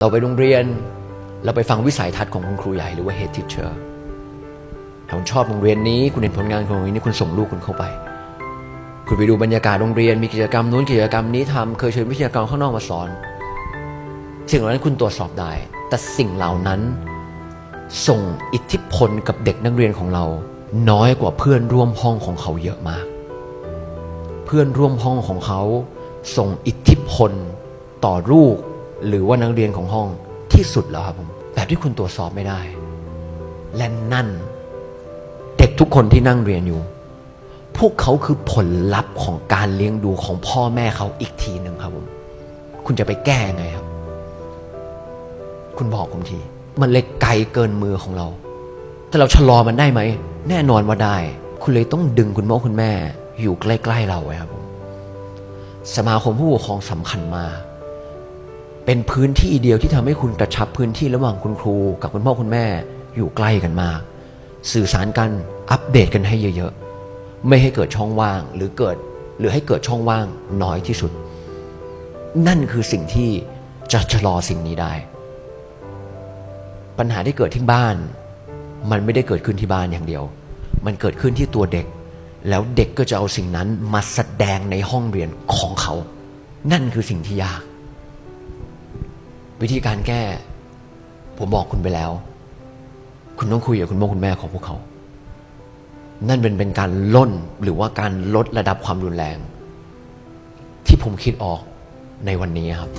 เราไปโรงเรียนเราไปฟังวิสัยทัศน์ของคุณครูใหญ่หรือว่า head teacher ถ้าคุณชอบโรงเรียนนี้ คุณเห็นผลงานของโรงเรียนนี้คุณส่งลูกคุณเข้าไป คุณไปดูบรรยากาศโรงเรียนมีกิจกรรมนู้นกิจกรรมนี้ทำเคยเชิญวิทยากรข้างนอกมาสอน สิ่งเหล่านั้นคุณตรวจสอบได้ แต่สิ่งเหล่านั้น ส่งอิทธิพลกับเด็กนักเรียนของเรา น้อยกว่าเพื่อนร่วมห้องของเขาเยอะมาก เพื่อนร่วมห้องของเขา ส่งอิทธิพลต่อลูก หรือว่านักเรียนของห้องที่สุดแล้วครับผมแบบที่คุณตรวจสอบไม่ได้ และนั่น เด็กทุกคนที่นั่งเรียนอยู่ พวกเขาคือผลลัพธ์ของการเลี้ยงดูของพ่อแม่เขาอีกทีหนึ่งครับผมคุณจะไปแก้ยังไงครับ คุณบอกผมที มันเลยไกลเกินมือของเรา แต่เราชะลอมันได้ไหม แน่นอนว่าได้ คุณเลยต้องดึงคุณพ่อคุณแม่ อยู่ใกล้ๆเราไว้ครับผมสมาคมผู้ปกครองสำคัญมาก เป็นพื้นที่เดียวที่ทำให้คุณกระชับพื้นที่ระหว่างคุณครู กับคุณพ่อคุณแม่อยู่ใกล้กันมาก สื่อสารกันอัปเดตกันให้เยอะๆ ไม่ให้เกิดช่องว่างหรือเกิดหรือให้เกิดช่องว่างน้อยที่สุด นั่นคือสิ่งที่จะชะลอสิ่งนี้ได้ ปัญหาที่เกิดที่บ้าน มันไม่ได้เกิดขึ้นที่บ้านอย่างเดียว มันเกิดขึ้นที่ตัวเด็ก แล้วเด็กก็จะเอาสิ่งนั้นมาแสดงในห้องเรียนของเขา นั่นคือสิ่งที่ยาก วิธีการแก้ ผมบอกคุณไปแล้ว คุณต้องคุยกับคุณพ่อคุณแม่ของพวกเขา นั่นเป็นเป็นการล่นหรือว่าการลดระดับความรุนแรง ที่ผมคิดออกในวันนี้ครับ